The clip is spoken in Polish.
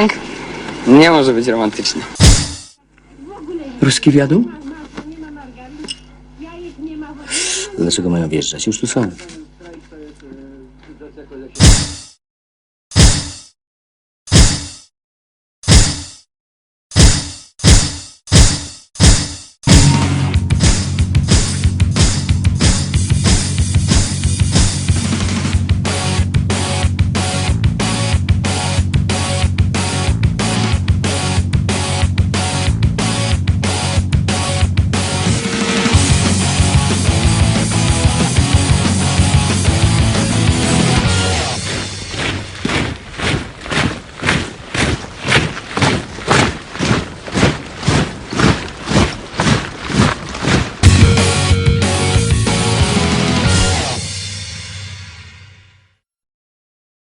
Punk? Nie może być romantyczny. Ruski wiadu? Dlaczego mają wjeżdżać? Już tu są.